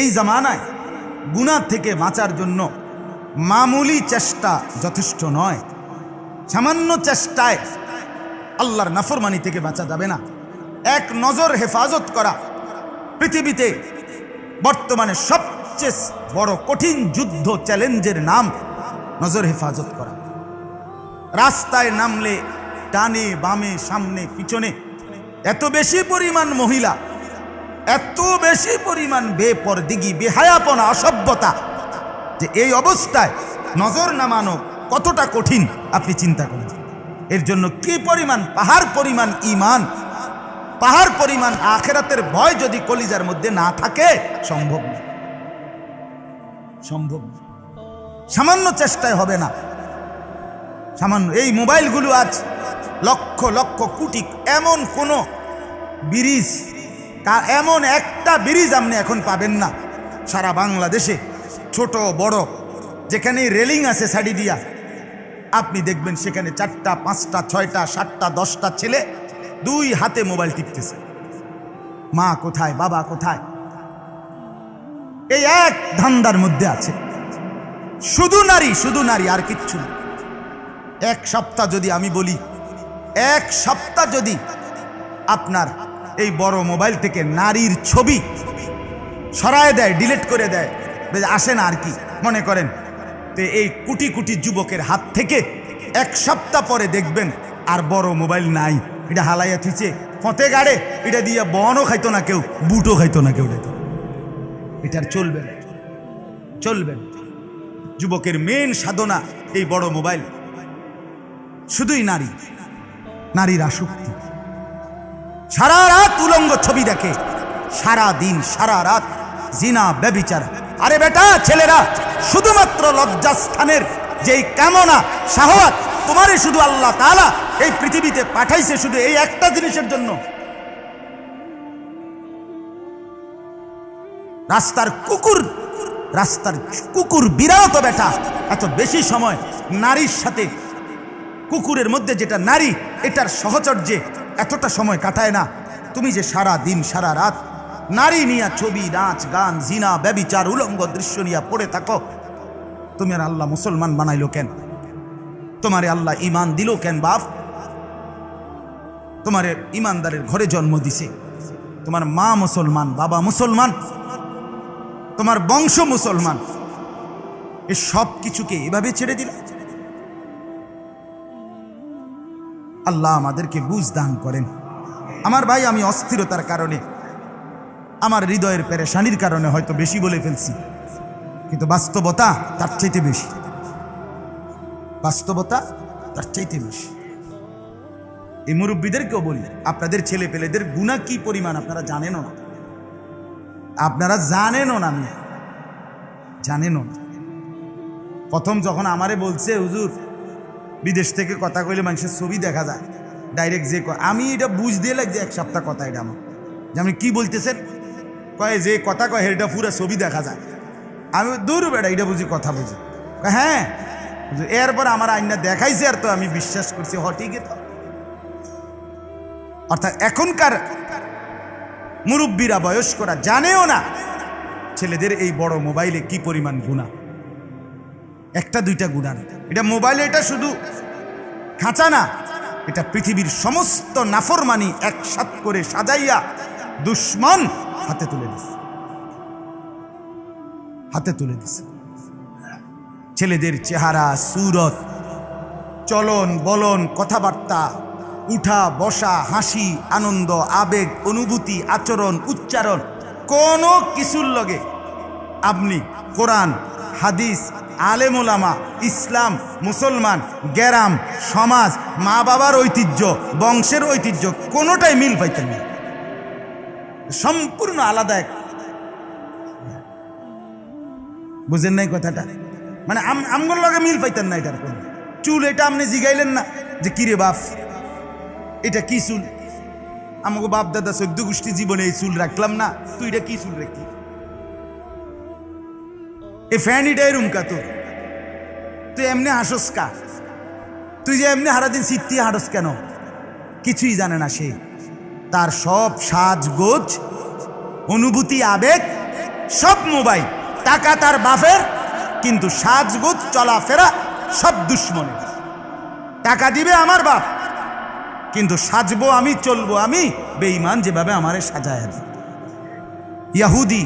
এই জামানায় গুনার থেকে বাঁচার জন্য মামুলি চেষ্টা যথেষ্ট নয়। সামান্য চেষ্টায় আল্লাহর নাফরমানি থেকে বাঁচা যাবে না। এক নজর হেফাজত করা পৃথিবীতে বর্তমানে সবচেয়ে বড় কঠিন যুদ্ধ চ্যালেঞ্জের নাম নজর হেফাজত করা। রাস্তায় নামলে ডানে বামে সামনে পিছনে এত বেশি পরিমাণ মহিলা এত বেশি পরিমাণ বেপরদিগি, বেহায়াপনা, অসভ্যতা যে এই অবস্থায় নজর নামানো কতটা কঠিন আপনি চিন্তা করেন। এর জন্য কি পরিমাণ পাহাড় পরিমাণ ইমান পাহাড় পরিমাণ আখেরাতের ভয় যদি কলিজার মধ্যে না থাকে, সম্ভব না। সম্ভব না। সামান্য চেষ্টায় হবে না। সামান্য এই মোবাইলগুলো আজ লক্ষ লক্ষ কোটি এমন কোনো ব্রিজ এমন একটা ব্রিজ আপনি এখন পাবেন না। সারা বাংলাদেশে, ছোট, বড় যেখানে রেলিং আছে সাইডি দিয়া, আপনি দেখবেন সেখানে চারটা, পাঁচটা, ছয়টা, সাতটা, দশটা ছেলে দুই হাতে মোবাইল টিপতেছে। মা কোথায়, বাবা কোথায়? এই এক ধান্দার মধ্যে আছে। শুধু নারী শুধু নারী, আর কিচ্ছু না। এক সপ্তাহ যদি আমি বলি, এক সপ্তাহ যদি আপনার এই বড় মোবাইল থেকে নারীর ছবি সরায় দেয় ডিলিট করে দেয়। আসে না আর কি, মনে করেন। তো এই কোটি কোটি যুবকের হাত থেকে এক সপ্তাহ পরে দেখবেন আর বড় মোবাইল নাই। এটা হালাইয়া থুইছে ফতে গাড়ে, এটা দিয়ে বনও খাইতো না কেউ, বুটও খাইতো না কেউ। এটা চলবে না, চলবে যুবকের মেন সাধনা এই বড় মোবাইল। শুধুই নারী, নারীর আসক্তি। সারা রাত উলঙ্গ ছবি দেখে। সারা দিন, সারা রাত জিনা, ব্যবিচার। আরে বেটা, ছেলেরা, শুধুমাত্র লজ্জাস্থানের যেই কামনা সাহওয়াত তোমারই শুধু আল্লাহ তাআলা এই পৃথিবীতে পাঠাইছে শুধু এই একটা জিনিসের জন্য। রাস্তার কুকুর রাস্তার কুকুর বিরাট বেটা। এত বেশি সময় নারীর সাথে, কুকুরের মধ্যে যেটা নারী, এটার সহচর্যে এতটা সময় কাটায় না। তুমি যে সারা দিন, সারা রাত নারী নিয়া ছবি, নাচ, গান, জিনা, ব্যবিচার, উলঙ্গ দৃশ্য নিয়ে পড়ে থাকো। তুমি আর আল্লাহ মুসলমান বানাইলো কেন? তোমারে আল্লাহ ইমান দিল কেন বাপ? তোমারে ইমানদারের ঘরে জন্ম দিছে। তোমার মা মুসলমান, বাবা মুসলমান, তোমার বংশ মুসলমান। এ সব কিছুকে এভাবে ছেড়ে দিল? আল্লাহ আমাদেরকে বুঝ দান করেন। আমার ভাই, আমি অস্থিরতার কারণে, আমার হৃদয়ের পেরেশানির কারণে হয়তো বেশি বলে ফেলছি। কিন্তু বাস্তবতা তার চাইতে বেশি। বাস্তবতা তার চাইতে বেশি। এই মুরব্বীদেরকেও বলি, আপনাদের ছেলে পেলেদের গুণা কি পরিমাণ আপনারা জানেনও না? আপনারা জানেনও না আমি জানেনও না। প্রথম যখন আমারে বলছে, হুজুর বিদেশ থেকে কথা কইলে মানুষের ছবি দেখা যায়। ডাইরেক্ট যে আমি এটা বুঝ দিয়ে লাগছে, এক সপ্তাহ কথা এটা আমার। যে আপনি কী বলতেছেন? কয় যে কথা কয় এটা পুরো ছবি দেখা যায়। আমি দূর বেড়া এটা বুঝি, কথা বুঝি। হ্যাঁ। এরপর আমার আইনা দেখাইছে আর তো আমি বিশ্বাস করছি, হ তো। অর্থাৎ এখনকার মুরব্বীরা বয়স্করা জানেও না ছেলেদের এই বড় মোবাইলে কি পরিমাণ গুণা একটা, দুইটা গুণা না এটা মোবাইলে, এটা শুধু খাঁচা না, এটা পৃথিবীর সমস্ত নাফরমানি একসাথ করে সাজাইয়া দুশ্মন হাতে তুলে দিছে। হাতে তুলে দিছে। ছেলেদের চেহারা, সুরত, চলন, বলন, কথাবার্তা, উঠা, বসা, হাসি, আনন্দ, আবেগ, অনুভূতি, আচরণ, উচ্চারণ, কোনো কিছুর লগে আপনি কোরআন, হাদিস আলেমোলামা ইসলাম, মুসলমান, গ্যারাম, সমাজ, মা বাবার ঐতিহ্য, বংশের ঐতিহ্য, কোনোটাই মিল পাইতেন না। সম্পূর্ণ আলাদা এক। বুঝেন নাই কথাটা? মানে আম আমগুলোর লগে মিল পাইতেন না এটার কোনো। চুল এটা আপনি জিগাইলেন না যে, কিরে বাপ, এটা কি চুল? আমাকে বাপ দাদা চোদ্দ গোষ্ঠী জীবনে এই চুল রাখলাম না, তুই এটা কি চুল রাখি এ ফ্যান এটাই রুমকা তোর তুই এমনি হাসস কা তুই যে এমনি হারাদিন সিদ্ধি হাঁটস কেন কিছুই জানে না সে তার সব সাজগোজ অনুভূতি আবেগ সব মোবাইল টাকা তার বাফের কিন্তু সাজগুজ চলাফেরা সব দুশ্মনের টাকা দিবে আমার বাপ কিন্তু সাজবো আমি চলবো আমি বেঈমান যেভাবে আমারে সাজায় ইয়াহুদি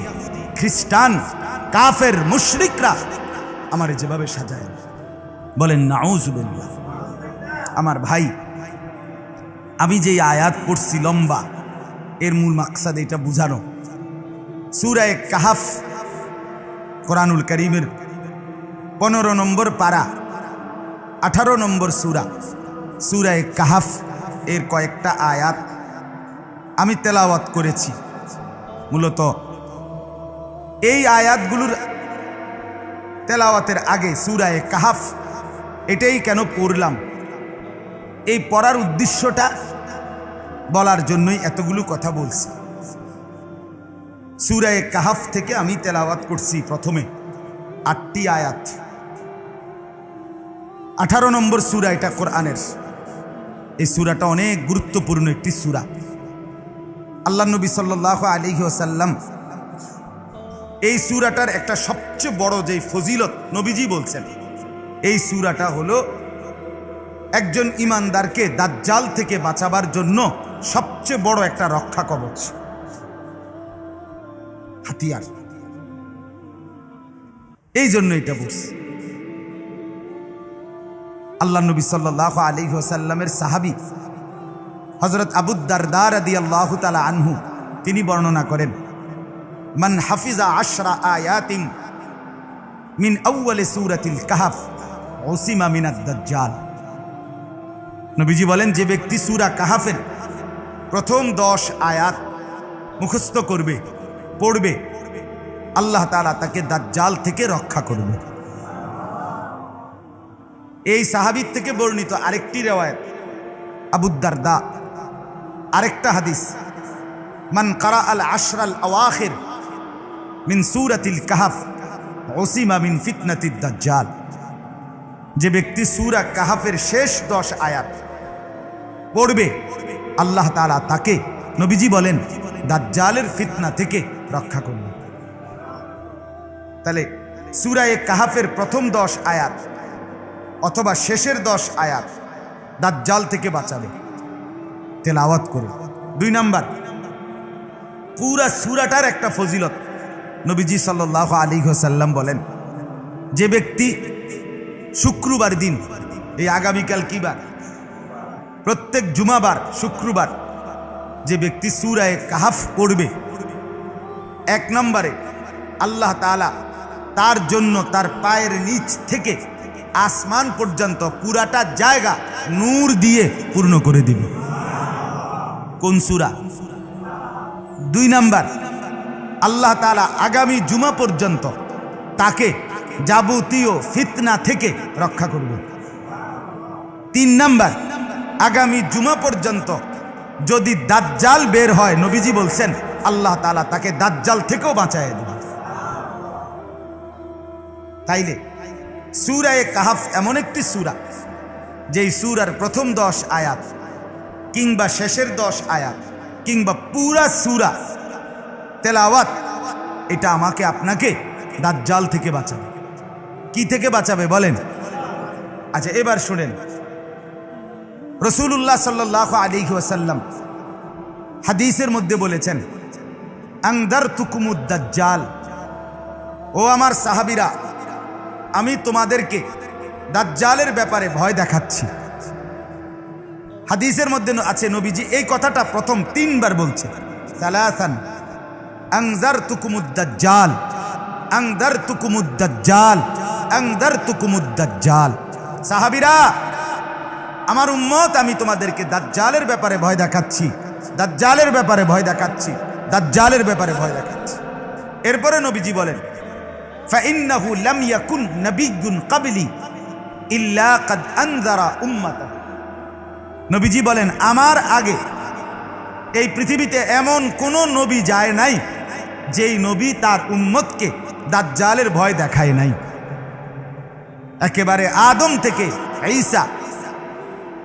খ্রিস্টান কাফের মুশরিকরা আমারে যেভাবে সাজায়। বলেন, নাউজুবিল্লাহ। আমার ভাই, আমি যে আয়াত পড়ছি লম্বা, এর মূল মাকসাদ এটা বুঝানো। সুরায় কাহাফ, কোরআনুল করিমের পনেরো নম্বর পারা, আঠারো নম্বর সুরা সুরায় কাহাফ এর কয়েকটা আয়াত আমি তেলাওয়াত করেছি। মূলত এই আয়াতগুলোর তেলাওয়াতের আগে সুরায় কাহাফ, এটাই কেন পড়লাম? এই পড়ার উদ্দেশ্যটা বলার জন্যই এতগুলো কথা বলছি। সুরায় কাহাফ থেকে আমি তেলাওয়াত করছি প্রথমে আটটি আয়াত। আঠারো নম্বর সুরা এটা কোরআনের। এই সুরাটা অনেক গুরুত্বপূর্ণ একটি সুরা। আল্লাহ নবী সাল্লাহ আলিহি ওসাল্লাম এই সুরাটার একটা সবচেয়ে বড় যে ফজিলত নবীজি বলছেন, এই সুরাটা হলো একজন ইমানদারকে দাজ্জাল থেকে বাঁচাবার জন্য সবচেয়ে বড় একটা রক্ষা কবচ। হাতিয়ার। এই জন্য এটা বলছি আল্লাহ নবী সাল্লাহ আলী ওসাল্লামের সাহাবি হজরত আবুদ্দারদার আদি আল্লাহ তালা আনহু, তিনি বর্ণনা করেন মান হাফিজা আশরা আয়াতিন মিন আউ্বালে সুরাতিল কাহাফ ওসিমা মিনাদ দাজ্জাল। নবীজি বলেন, যে ব্যক্তি সুরা কাহাফের প্রথম দশ আয়াত মুখস্থ করবে, পড়বে, আল্লাহ তালা তাকে দাজ্জাল থেকে রক্ষা করবে। এই সাহাবির থেকে বর্ণিত আরেকটি রেওয়ায়ত আবুদ্দার দা আরেকটা হাদিস, মান কারা আল আশরাল আওয়াখির মিন সুরাতিল কাহাফ ওসিমা মিন ফিতনাতিদ দাজ্জাল। যে ব্যক্তি সুরা কাহাফের শেষ দশ আয়াত পড়বে, আল্লাহ তালা তাকে নবীজি বলেন, দাজ্জালের ফিতনা থেকে রক্ষা করবে তাহলে সুরায়ে কাহাফের প্রথম দশ আয়াত অথবা শেষের দশ আয়াত দাজ্জাল থেকে বাঁচাবে। তেলাওয়াত করে দুই নাম্বার, পুরা সুরাটার একটা ফজিলত। নবীজি সাল্লাহ আলী সাল্লাম বলেন, যে ব্যক্তি শুক্রবার দিন, এই আগামীকাল কি বার? প্রত্যেক জুমাবার, শুক্রবার, যে ব্যক্তি সুরায় কাহাফ পড়বে, এক নম্বরে আল্লাহ তালা তার জন্য তার পায়ের নিচ থেকে আসমান পর্যন্ত পুরাটা জায়গা নূর দিয়ে পূর্ণ করে দিবে। কোন সুরা? দুই নাম্বার আল্লাহ তালা আগামী জুমা পর্যন্ত তাকে যাবতীয় ফিতনা থেকে রক্ষা করবে তিন নাম্বার, আগামী জুমা পর্যন্ত যদি দাজ্জাল বের হয়, নবীজি বলছেন, আল্লাহ তালা তাকে দাজ্জাল থেকেও বাঁচায় দেবে তাইলে সুরায় কাহাফ এমন একটি সুরা, যেই সুরার প্রথম দশ আয়াত কিংবা শেষের দশ আয়াত কিংবা পুরা সুরা তেলাওয়াত, এটা আমাকে আপনাকে দাজ্জাল থেকে বাঁচাবে। কি থেকে বাঁচাবে বলেন? আচ্ছা এবার শুনেন। রসুল্লাহ সাল্লাহ আলী ওয়াসাল্লাম হাদিসের মধ্যে বলেছেন আংদার তুকুমুদ্দাজ্জাল ও আমার সাহাবিরা, আমি তোমাদেরকে দাজ্জালের ব্যাপারে ভয় দেখাচ্ছি। হাদিসের মধ্যে আছে, নবীজি এই কথাটা প্রথম তিনবার বলছে সালাসান আংজার তুকুমুদ্দাজ্জাল আংদার তুকুমুদ্দাজ্জাল আংদার তুকুমুদ্দাজ্জাল সাহাবিরা আমার উম্মত আমি তোমাদেরকে দাজ্জালের ব্যাপারে ভয় দেখাচ্ছি দাজ্জালের ব্যাপারে ভয় দেখাচ্ছি দাজ্জালের ব্যাপারে ভয় দেখাচ্ছি এরপরে নবীজি বলেন فإنه لم يكن نبي قبلي إلا قد أنذر أمته নবীজি বলেন আমার আগে এই পৃথিবীতে এমন কোনো নবী যায় নাই যেই নবী তার উম্মতকে দাজ্জালের ভয় দেখায় নাই। একেবারে আদম থেকে ঈসা,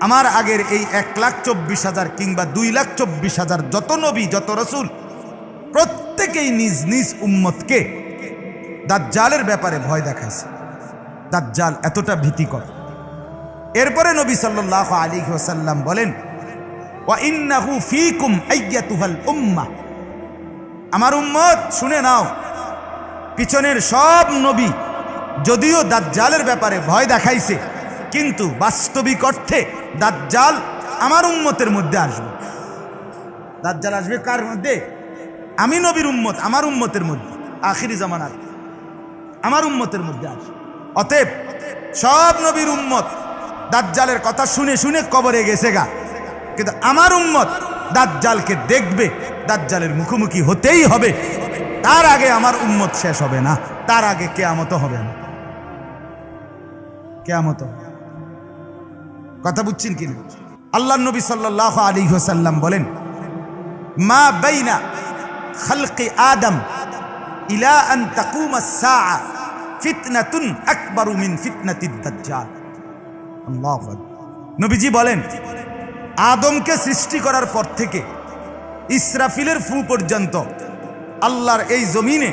আমার আগের এই এক লাখ চব্বিশ হাজার কিংবা দুই লাখ চব্বিশ হাজার যত নবী, যত রসুল, প্রত্যেকেই নিজ নিজ উম্মতকে দাজ্জালের ব্যাপারে ভয় দেখাইছে। দাজ্জাল এতটা ভীতিকর। এরপরে নবী সাল্লাহ আলী ওসাল্লাম বলেন, ওয়া ইন্নাহু ফিকুম আইয়াতুহাল উম্মাহ আমার উম্মত, শুনে নাও। পিছনের সব নবী যদিও দাজ্জালের ব্যাপারে ভয় দেখাইছে, কিন্তু বাস্তবিক অর্থে দাজ্জাল আমার উম্মতের মধ্যে আসবে। দাজ্জাল আসবে কার মধ্যে? আমি নবীর উম্মত, আমার উম্মতের মধ্যে। আখিরি জামানার। আমার উম্মতের মধ্যে আসবে। অতএব সব নবীর উম্মত দাজ্জালের কথা শুনে শুনে কবরে গেছে গা। কিন্তু আমার উম্মত দাজ্জালকে দেখবে। দাজ্জালের মুখোমুখি হতেই হবে। তার আগে আমার উম্মত শেষ হবে না। তার আগে কেয়ামত হবে না। কেয়ামত কথা বুঝছেন কি না? আল্লাহ নবী সাল্লাহ আলী হোসাল্লাম বলেন, মা বাইনা খালকে আদম ইলা আন তাকুম ফিতনাতুন আকবারু মিন ফিতনাতিদ দাজ্জাল। নবীজি বলেন, আদমকে সৃষ্টি করার পর থেকে ইসরাফিলের ফু পর্যন্ত। আল্লাহর এই জমিনে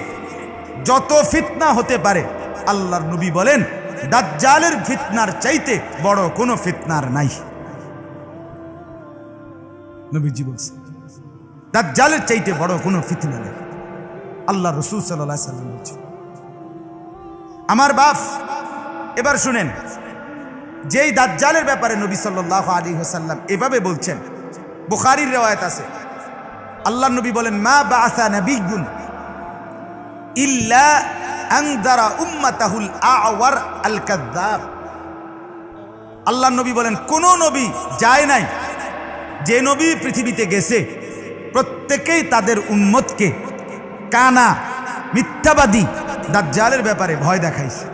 যত ফিতনা হতে পারে, আল্লাহর নবী বলেন, দাজ্জালের ফিতনার চাইতে বড় কোনো ফিতনার নাই। নবীজি বলছে দাজ্জালের চাইতে বড় কোনো ফিতনা নেই। আল্লাহ রসুল সাল্লাহ সাল্লাম বলছে আমার বাপ, এবার শুনেন, যেই দাজ্জালের ব্যাপারে নবী সাল্লাহ আলী হোসাল্লাম এভাবে বলছেন, বুখারির রেওয়ায়ত আছে আল্লাহ নবী বলেন, মা বাসা নবীগুন ইল্লা আংদারা উম্মাতাহুল আওয়ার আল কাদ্দাব আল্লাহ নবী বলেন, কোন নবী যায় নাই। যে নবী পৃথিবীতে গেছে, প্রত্যেকেই তাদের উম্মতকে কানা, মিথ্যাবাদী, দাজ্জালের ব্যাপারে ভয় দেখাইছে।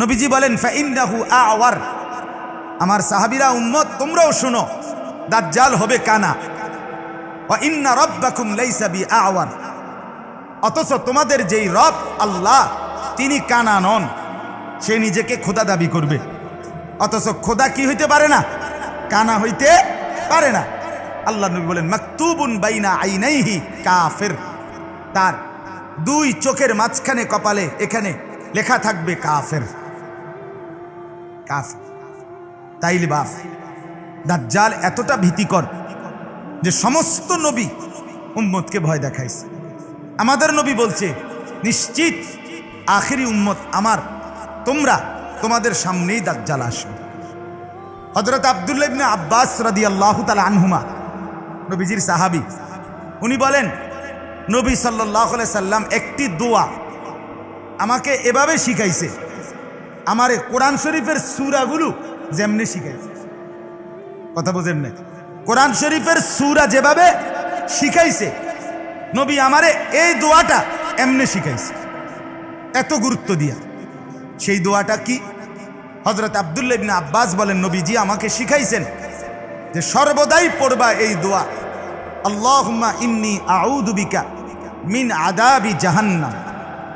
নবীজি বলেন ফাইন্দাহু আওয়ার। আমার সাহাবিরা, উম্মত, তোমরাও শুনো, দাজ্জাল হবে কানা। অথচ তোমাদের যেই রব, আল্লাহ, তিনি কানা নন সে নিজেকে খোদা দাবি করবে। অথচ খোদা কি হইতে পারে না? কানা হইতে পারে না। আল্লাহ নবী বলেন, মাকতুবুন বাইনা আইনাইহি কাফের। তার দুই চোখের মাঝখানে কপালে এখানে লেখা থাকবে কাফের। কাফের। তাইলে বাফ, দাজ্জাল এতটা ভীতিকর যে সমস্ত নবী উম্মতকে ভয় দেখাইছে। আমাদের নবী বলছে, নিশ্চিত আখেরি উম্মত আমার, তোমরা তোমাদের সামনেই দাজ্জাল আসবে। হজরত আবদুল্লাহ ইবনে আব্বাস রাদি আল্লাহ তালা আনহুমা, নবীজির সাহাবি, উনি বলেন, নবী সাল্লাহ সাল্লাম একটি দোয়া আমাকে এভাবে শিখাইছে, আমার কোরআন শরীফের সুরাগুলো যেমনি শিখাইছে। কথা বোঝেন না কোরআন শরীফের সুরা যেভাবে শিখাইছে, নবী আমারে এই দোয়াটা এমনি শিখাইছে। এত গুরুত্ব দিয়া। সেই দোয়াটা কি? হজরত আবদুল্লাহ ইবনে আব্বাস বলেন, নবীজি আমাকে শিখাইছেন যে সর্বদাই পড়বা এই দোয়া। আল্লাহুম্মা ইন্নি আউযু বিকা মিন আদাবি জাহান্নাম,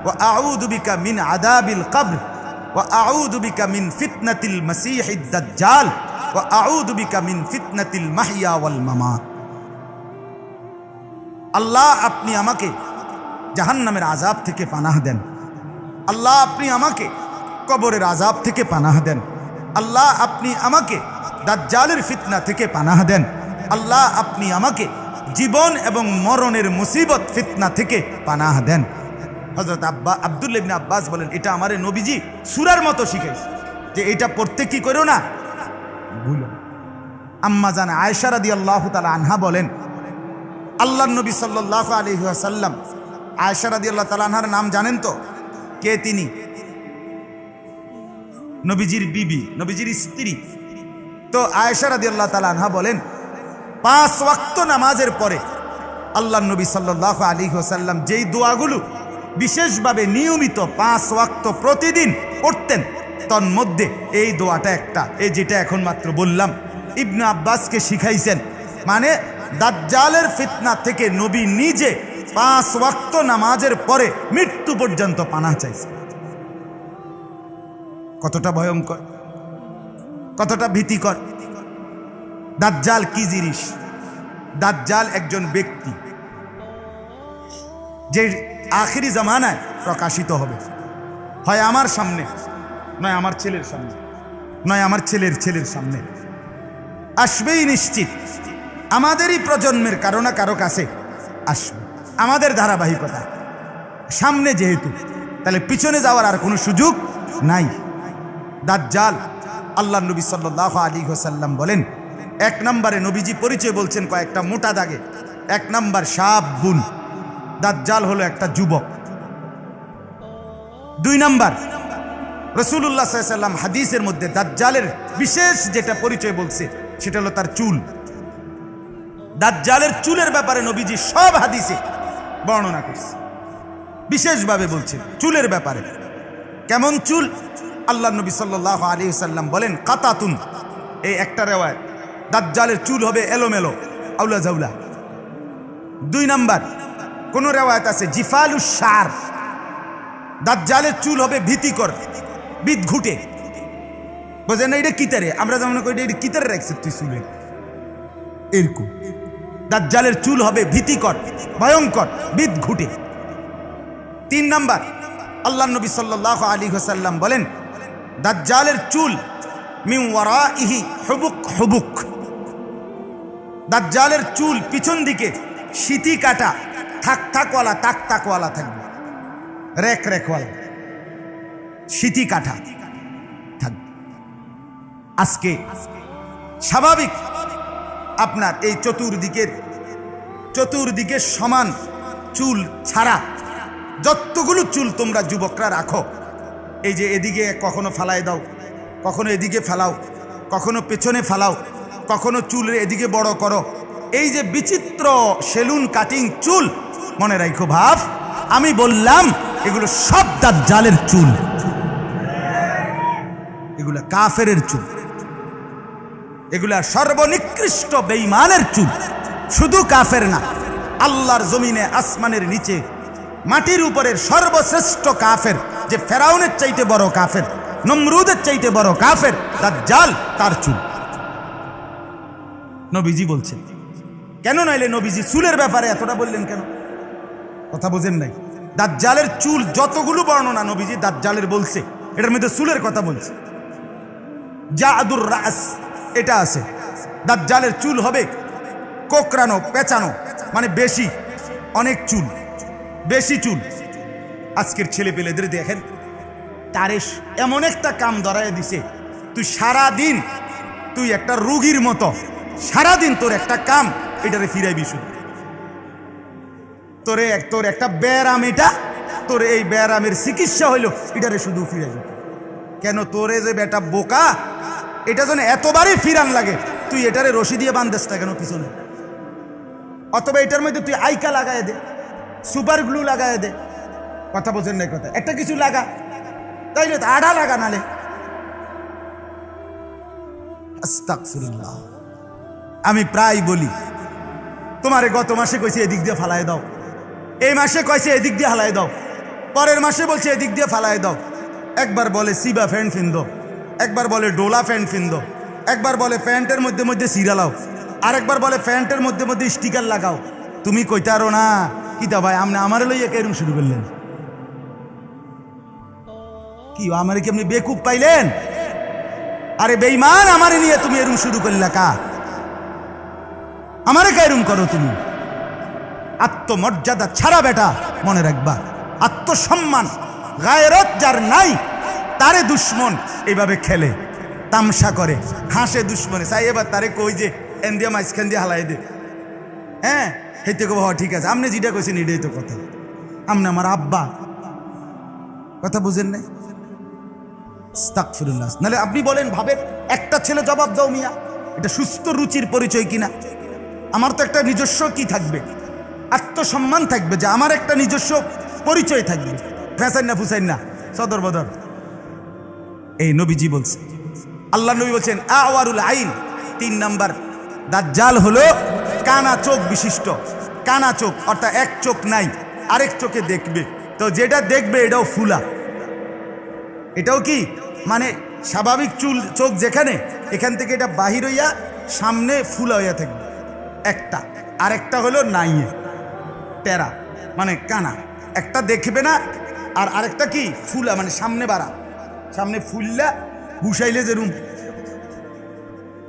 ওয়া আউযু বিকা মিন আদাবিল কবর, ওয়া আউযু বিকা মিন ফিতনাতিল মাসীহিদ দাজ্জাল। আল্লাহ আপনি আমাকে জাহান্নামের আজাব থেকে পানাহ দেন। আল্লাহ আপনি আমাকে কবরের আজাব থেকে পানাহ দেন। আল্লাহ আপনি আমাকে দাজ্জালের ফিতনা থেকে পানাহ দেন। আল্লাহ আপনি আমাকে জীবন এবং মরণের মুসিবত ফিতনা থেকে পানাহ দেন। হজরত আব্বা আবদুল্লা ইবনে আব্বাস বলেন, এটা আমারে নবীজি সুরার মতো শিখাইছে যে এটা পড়তে কি করো না ভুলো। আম্মা জান আয়সা রাদি আল্লাহ তালা আনহা বলেন আল্লাহ নবী সাল্লাহ আলহিহাসাল্লাম আয়সা রাদি আল্লাহ তালা আনহার নাম জানেন তো? কে তিনি? নবীজির বিবি, নবীজির স্ত্রী। তো আয়েশা রাদি আল্লাহ তালা আনহা বলেন, পাঁচ ওয়াক্ত নামাজের পরে আল্লাহ নবী সাল্লাহ আলী হোসাল্লাম যেই দোয়াগুলো বিশেষভাবে নিয়মিত পাঁচ ওয়াক্ত প্রতিদিন পড়তেন তন্মধ্যে এই দোয়াটা একটা, এই যেটা এখন মাত্র বললাম। ইবনে আব্বাসকে শিখাইছেন। মানে দাজ্জালের ফিতনা থেকে নবী নিজে পাঁচ ওয়াক্ত নামাজের পরে মৃত্যু পর্যন্ত পানা চাইছে। কতটা ভয়ঙ্কর, কতটা ভীতিকর। দাজ্জাল কি জিনিস? দাজ্জাল একজন ব্যক্তি, যে আখিরি জামানায় প্রকাশিত হবে। হয় আমার সামনে। নয় আমার ছেলের সামনে, নয় আমার ছেলের ছেলের সামনে। আসবেই নিশ্চিত, আমাদেরই প্রজন্মের কারও না কারও কাছে আসবে, আমাদের ধারাবাহিকতা। সামনে যেহেতু, তাহলে পিছনে যাওয়ার আর কোনো সুযোগ নাই। দাজ্জাল আল্লাহ নবী সাল্লাহ আলী হোসাল্লাম বলেন, এক নম্বরে নবীজি পরিচয় বলছেন কয়েকটা মোটা দাগে, এক নম্বর সাপ বুন। দাজ্জাল হলো একটা যুবক। দুই নাম্বার রসুল্লাহ সাল্লাম হাদিসের মধ্যে দাজ্জালের বিশেষ যেটা পরিচয় বলছে, সেটা হলো তার চুল। দাজ্জালের চুলের ব্যাপারে নবীজি সব হাদিসে বর্ণনা করছে। বিশেষভাবে বলছে, চুলের ব্যাপারে। কেমন চুল? আল্লাহ নবী সাল্লাহ আলী সাল্লাম বলেন, কাতাতুন। এই একটা রেওয়ায়, দাজ্জালের চুল হবে এলোমেলো, আউলা জাউলা। দুই নাম্বার, কোন রেওয়ায়ত আছে জিফালুস সার দাজ্জালের চুল হবে ভীতিকর। বিদ ঘুটে। বোঝেন না, এটা কিতারে? আমরা যেমন করি এটা কিতারে রাখছে তুই চুলে? এরকম। দাজ্জালের চুল হবে ভীতিকর, ভয়ঙ্কর, বিদ ঘুটে। তিন নাম্বার, আল্লাহ নবী সাল্লাহ আলী হোসাল্লাম বলেন, দাজ্জালের চুল মিম ইহি হবুক হবুক। দাজ্জালের চুল পিছন দিকে সিটি কাটা, থাক থাকওয়ালা, তাক তাকওয়ালা থাকবে। রেক রেকওয়ালা। সিটি কাঠা। থাকবে আজকে স্বাভাবিক আপনার এই চতুর্দিকের চতুর্দিকে সমান চুল ছাড়া যতগুলো চুল তোমরা যুবকরা রাখো, এই যে এদিকে কখনো ফালাই দাও, কখনো এদিকে ফেলাও, কখনো পেছনে ফেলাও, কখনো চুল এদিকে বড় করো, এই যে বিচিত্র সেলুন কাটিং চুল, মনে রাখো ভাব, আমি বললাম এগুলো সব দাঁত জালের চুল। কাফেরের চুল। এগুলা সর্বনিকৃষ্ট বেইমানের চুল। শুধু কাফের না, আল্লাহর জমিনে আসমানের নিচে, মাটির উপরের সর্বশ্রেষ্ঠ কাফের, যে ফেরাউনের চাইতে বড় কাফের, নমরুদের চাইতে বড় কাফের তার জাল তার চুল। নবীজি বলছেন, কেন নাইলে নবীজি চুলের ব্যাপারে এতটা বললেন কেন? কথা বোঝেন নাই। দাজ্জালের চুল যতগুলো বর্ণনা নবীজি দাজ্জালের বলছে, এটার মধ্যে চুলের কথা বলছে। জাদুর রাস, এটা আছে। দাজ্জালের চুল হবে কোকরানো পেঁচানো মানে বেশি, অনেক চুল, বেশি চুল। আজকের ছেলে পেলেদের দেখেন তারে এমন একটা কাম ধরাই দিছে, তুই সারা দিন তুই একটা রুগীর মতো সারা দিন তোর একটা কাম, এটারে ফিরাইবি শুধু। তোরে তোর একটা ব্যারাম এটা, তোর এই ব্যারামের চিকিৎসা হইল, এটারে শুধু ফিরাইবি। কেন তোরে যে বেটা বোকা? এটা যেন এতবারই ফিরান লাগে। তুই এটারে রশি দিয়ে বান্ধেস না কেন পিছনে? অথবা এটার মধ্যে তুই আইকা লাগাই দে, সুপার গ্লু লাগাই দে। কথা বোঝেন নাই কথা। একটা কিছু লাগা। তাইলে তো আড়া লাগা নালে। আমি প্রায় বলি, তোমারে গত মাসে কইছে এদিক দিয়ে ফালাই দাও। এই মাসে কইছে এদিক দিয়ে হালাই দাও। পরের মাসে বলছে এদিক দিয়ে ফালাই দাও। একবার বলে সিবা ফ্যান্ট ফিন্দো, একবার বলে ডোলা প্যান্ট ফিন্দো, একবার বলে প্যান্টের মধ্যে মধ্যে সিরালাও আরেকবার বলে প্যান্টের মধ্যে মধ্যে স্টিকার লাগাও। তুমি কইতারো না কিতা ভাই আপনি আমার লইয়া কেরম শুরু করলেন? কি, আমার কি আপনি বেকুব পাইলেন? আরে বেইমান আমারে নিয়ে তুমি এরম শুরু করলে কা? আমারে কেরম করো তুমি? আত্মমর্যাদা ছাড়া বেটা, মনে রাখবা। আত্মসম্মান। গায়রত যার নাই, তারে দুশ্মন এইভাবে খেলে, তামসা করে, হাসে দুশ্মনে। চাই এবার তারে কই যে, এন দিয়ে মাঝখান দিয়ে হালাই দে। হ্যাঁ হেতে কব ঠিক আছে। আপনি যেটা কইছেন, এটাই তো কথা। আপনি আমার আব্বা। কথা বুঝেন নাই? আস্তাগফিরুল্লাহ। নাহলে আপনি বলেন, ভাবেন, একটা ছেলে জবাব দাও মিয়া, এটা সুস্থ রুচির পরিচয় কিনা? আমার তো একটা নিজস্ব কি থাকবে? আত্মসম্মান থাকবে যে আমার একটা নিজস্ব পরিচয় থাকবে। ফ্যাসাইন না ফুসাইন না, সদর বদর। এই নবীজি বলছে আল্লাহ নবী বলছেন, আওয়ারুল আইন। তিন নাম্বার, দাজ্জাল হলো কানা চোখ বিশিষ্ট, কানা চোখ, অর্থাৎ এক চোখ নাই, আরেক চোখে দেখবে। তো যেটা দেখবে এটাও ফুলা। এটাও কি? মানে স্বাভাবিক চুল, চোখ যেখানে, এখান থেকে এটা বাহির হইয়া সামনে ফুলা হইয়া থাকবে। একটা। আরেকটা হলো নাইয়ে, টেরা মানে কানা। একটা দেখবে না আর আরেকটা কি? ফুলা মানে সামনে বাড়া। সামনে ফুললা ঘুষাইলে যেরুম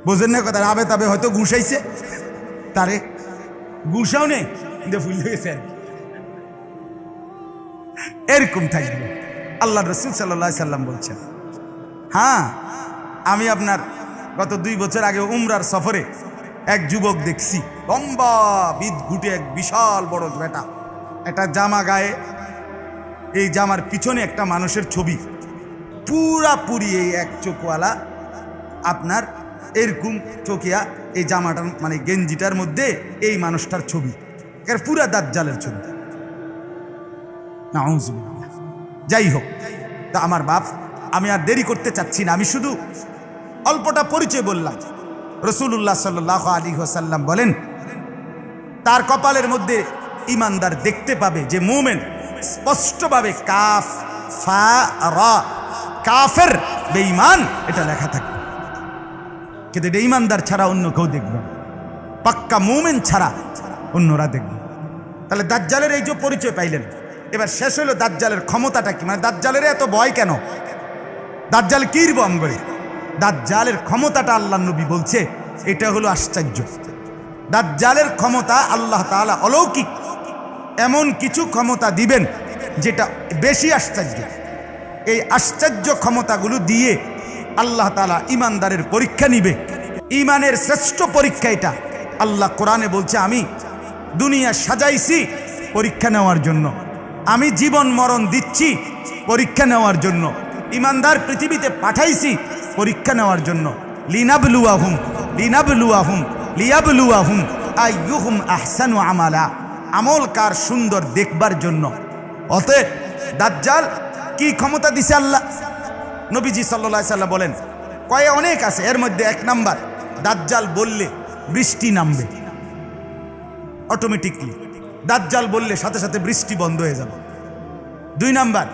বোঝেন না কথা আবে তাবে হয়তো ঘুষাইছে তারে ঘুষাও নেই ফুলে গেছে আর। এরকম থাকবে। আল্লাহ রসুল সাল্লাহ সাল্লাম বলছেন হ্যাঁ আমি আপনার গত দুই বছর আগে উমরার সফরে এক যুবক দেখছি। লম্বা বিদ ঘুটে এক বিশাল বড় বেটা একটা জামা গায়ে এই জামার পিছনে একটা মানুষের ছবি পুরাপুরি এই এক চোখওয়ালা আপনার এরকম চোখিয়া এই জামাটার মানে গেঞ্জিটার মধ্যে এই মানুষটার ছবি। এর পুরা দাজ্জালের ছবি। নাউজুবিল্লাহ। যাই হোক, তা আমার বাপ, আমি আর দেরি করতে চাচ্ছি না, আমি শুধু অল্পটা পরিচয় বললাম। রসুল্লাহ সাল্লাহ আলী সাল্লাম বলেন, তার কপালের মধ্যে ইমানদার দেখতে পাবে যে মুমেন স্পষ্টভাবে কাফ, ফা, রা, কাফের, বেঈমান, এটা লেখা থাকে কিন্তু এটা ইমানদার ছাড়া অন্য কেউ দেখবে। পাক্কা মুমেন ছাড়া অন্যরা দেখবে তাহলে দাজ্জালের এই যে পরিচয় পাইলেন, এবার শেষ হলো দাজ্জালের ক্ষমতাটা কি? মানে দাজ্জালের এত ভয় কেন? দাজ্জাল কির বম করে দাজ্জালের ক্ষমতাটা আল্লাহ নবী বলছে, এটা হলো আশ্চর্য। দাজ্জালের ক্ষমতা আল্লাহ তাআলা অলৌকিক। এমন কিছু ক্ষমতা দিবেন যেটা বেশি আশ্চর্য। এই আশ্চর্য ক্ষমতাগুলো দিয়ে আল্লাহ তালা ইমানদারের পরীক্ষা নিবে। ইমানের শ্রেষ্ঠ পরীক্ষা এটা। আল্লাহ কোরআনে বলছে, আমি দুনিয়া সাজাইছি পরীক্ষা নেওয়ার জন্য। আমি জীবন মরণ দিচ্ছি পরীক্ষা নেওয়ার জন্য। ইমানদার পৃথিবীতে পাঠাইছি পরীক্ষা নেওয়ার জন্য। লিনাবলুয়াহুম লিনাবলুয়াহুম, লিয়াবলুয়াহুম, আইয়ুহুম আহসানু আমালা। আমল কার সুন্দর দেখবার জন্য। অতএব দাজ্জাল কি ক্ষমতা দিছে আল্লাহ? নবীজি সাল্লাহ সাল্লাম বলেন, কয়ে অনেক আছে, এর মধ্যে এক নাম্বার, দাজ্জাল বললে বৃষ্টি নামবে। অটোমেটিকলি দাজ্জাল বললে সাথে সাথে বৃষ্টি বন্ধ হয়ে যাবে। দুই নাম্বার,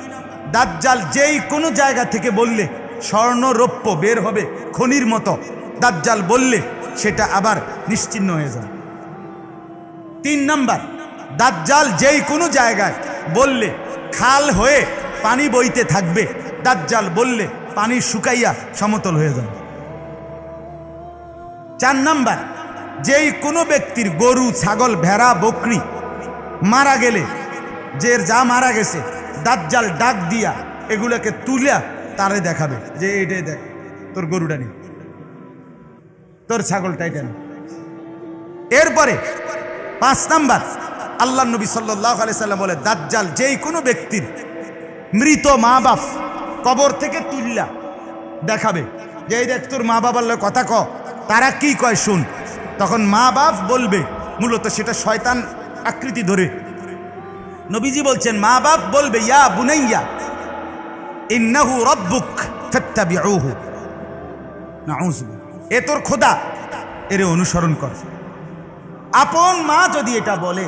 দাজ্জাল যেই কোনো জায়গা থেকে বললে স্বর্ণ রৌপ্য বের হবে খনির মতো, দাজ্জাল বললে সেটা আবার নিশ্চিন্ন হয়ে যাবে। তিন নাম্বার দাজ্জাল যেই কোনো জায়গায় বললে, খাল হয়ে পানি বইতে থাকবে। দাজ্জাল বললে, পানি শুকাইয়া সমতল হয়ে যাবে। চার নাম্বার, যেই কোনো ব্যক্তির গরু, ছাগল, ভেড়া, বকরি মারা গেলে, যে যা মারা গেছে, দাজ্জাল ডাক দিয়া এগুলোকে তুলিয়া তারে দেখাবে যে এটাই দেখ, তোর গরুটা নেই। তোর ছাগলটা এটা নেই এরপরে পাঁচ নাম্বার আল্লাহ নবী সাল্লাহ সাল্লাম বলে, দাজ্জাল যেই কোনো ব্যক্তির মৃত মা বাপ কবর থেকে তুললা দেখাবে যে এই দেখ তোর মা বাবার কথা ক, তারা কি কয় শুন। তখন মা বাপ বলবে, মূলত সেটা শয়তান আকৃতি ধরে। নবীজি বলছেন মা বাপ বলবে, ইয়া বুনাইয়া, ইন্নাহু রব্বুক এ তোর খোদা, এর অনুসরণ কর। আপন মা যদি এটা বলে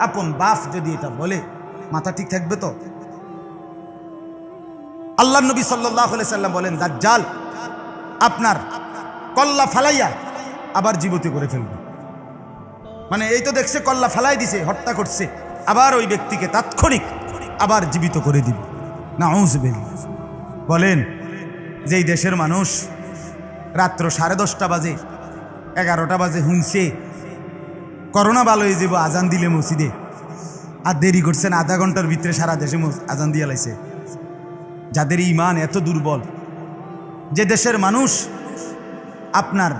আপন বাপ যদি এটা বলে, মাথা ঠিক থাকবে তো? আল্লাহ নবী সাল্লাম বলেন, দাজ্জাল, আপনার কল্লা ফালাইয়া আবার জীবিত করে ফেলবে। মানে এই তো দেখছে, কল্লা ফালাই দিছে, হত্যা করছে, আবার ওই ব্যক্তিকে তাৎক্ষণিক আবার জীবিত করে দিবে। না বলেন, যেই দেশের মানুষ রাত্র সাড়ে দশটা বাজে, এগারোটা বাজে হুনছে করোনা ভালো হয়ে যাব, আজান দিলে মসজিদে। আর দেরি করছেন আধা ঘণ্টার ভিতরে সারা দেশে আজান দিয়ে লাইছে। যাদের ইমান এত দুর্বল, যে দেশের মানুষ আপনার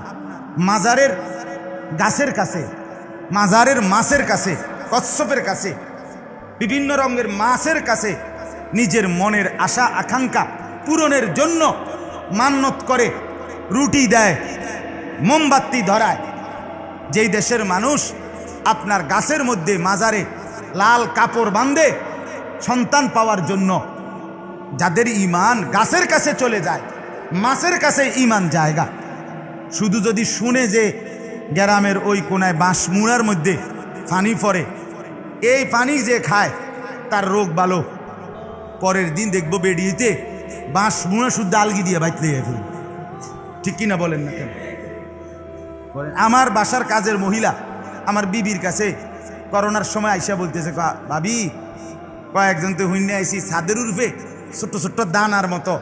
মাজারের গাছের কাছে, মাজারের মাছের কাছে, কচ্ছপের কাছে, বিভিন্ন রঙের মাছের কাছে নিজের মনের আশা, আকাঙ্ক্ষা পূরণের জন্য মান্যত করে রুটি দেয়, মোমবাতি ধরায়। যেই দেশের মানুষ আপনার গাছের মধ্যে মাজারে লাল কাপড় বাঁধে সন্তান পাওয়ার জন্য। যাদের ইমান গাছের কাছে চলে যায়, মাছের কাছে ইমান জায়গা। শুধু যদি শুনে যে গ্রামের ওই কোনায় বাঁশ মুড়ার মধ্যে পানি পড়ে, এই পানি যে খায়, তার রোগ ভালো। পরের দিন দেখব বেরিয়েতে বাঁশ মুড়া শুদ্ধ আলগি দিয়ে বাইতে ফেলবে ঠিক কিনা বলেন না কেন? আমার বাসার কাজের মহিলা আমার বিবির কাছে করোনার সময় আইসা বলতেছে "কা- ভাবি, কয়েকজন তো হুইনে আইসি ছাদের উর্ফে ছোট্ট ছোট্ট দানার মতো।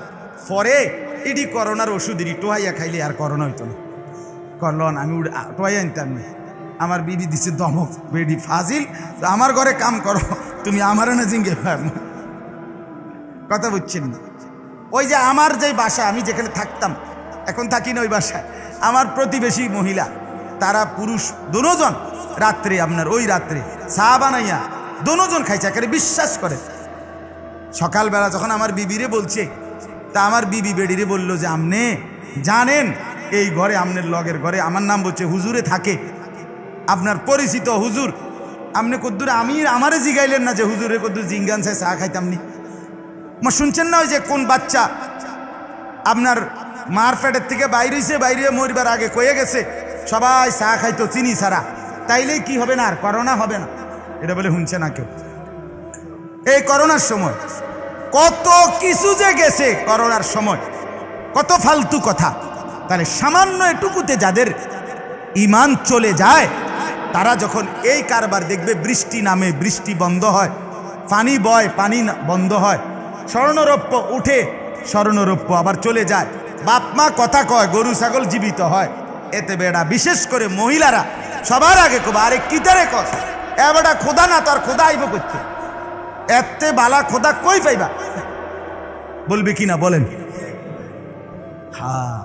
পরে এডি করোনার ওষুধ এডি টোহাইয়া খাইলে আর করোনা হইতো না। করলন আমি টোহাইয়া আনতাম না। আমার বিবি দিছে দমক, বেডি ফাজিল আমার ঘরে কাম করো, তুমি আমার না জিঙ্গে কথা বুঝছেন না। ওই যে আমার যে বাসা, আমি যেখানে থাকতাম, এখন থাকি না ওই বাসায়। আমার প্রতিবেশী মহিলা, তারা পুরুষ দুজন রাত্রে আপনার ওই রাত্রে চা বানাইয়া দুজন খাইছে, একেবারে বিশ্বাস করে। সকালবেলা যখন আমার বিবিরে বলছে, তা আমার বিবি বেডিরে বলল যে, আমনে, জানেন, এই ঘরে আমনের লগের ঘরে আমার নাম বলছে হুজুরে থাকে। আপনার পরিচিত হুজুর আপনি কদ্দুর আমি আমারে জিগাইলেন না যে, হুজুরে কদ্দুর জিঙ্গান চাই চা খাইতাম নি? মা, শুনছেন না ওই যে কোন বাচ্চা? আপনার মার ফ্যাটের থেকে বাইরে বাইরে মরিবার আগে কয়ে গেছে, সবাই চা খাইতো চিনি ছাড়া। তাইলেই কি হবে না আর? করোনা হবে না। এটা বলে শুনছে না কেউ। এই করোনার সময় কত কিছু যে গেছে করোনার সময়, কত ফালতু কথা। তাহলে সামান্য এটুকুতে যাদের ইমান চলে যায়, তারা যখন এই কারবার দেখবে, বৃষ্টি নামে, বৃষ্টি বন্ধ হয়, পানি বয়, পানি বন্ধ হয়, স্বর্ণরৌপ্য উঠে স্বর্ণরৌপ্য আবার চলে যায়। বাপ মা কথা কয়, গরু, ছাগল জীবিত হয়। এতে বেড়া। বিশেষ করে মহিলারা সবার আগে কবা, আরে কিতারে কস? এবারটা খোদা না, তার খোদা আইব করতে এতে বালা খোদা কই পাইবা? বলবে কিনা বলেন। হ্যাঁ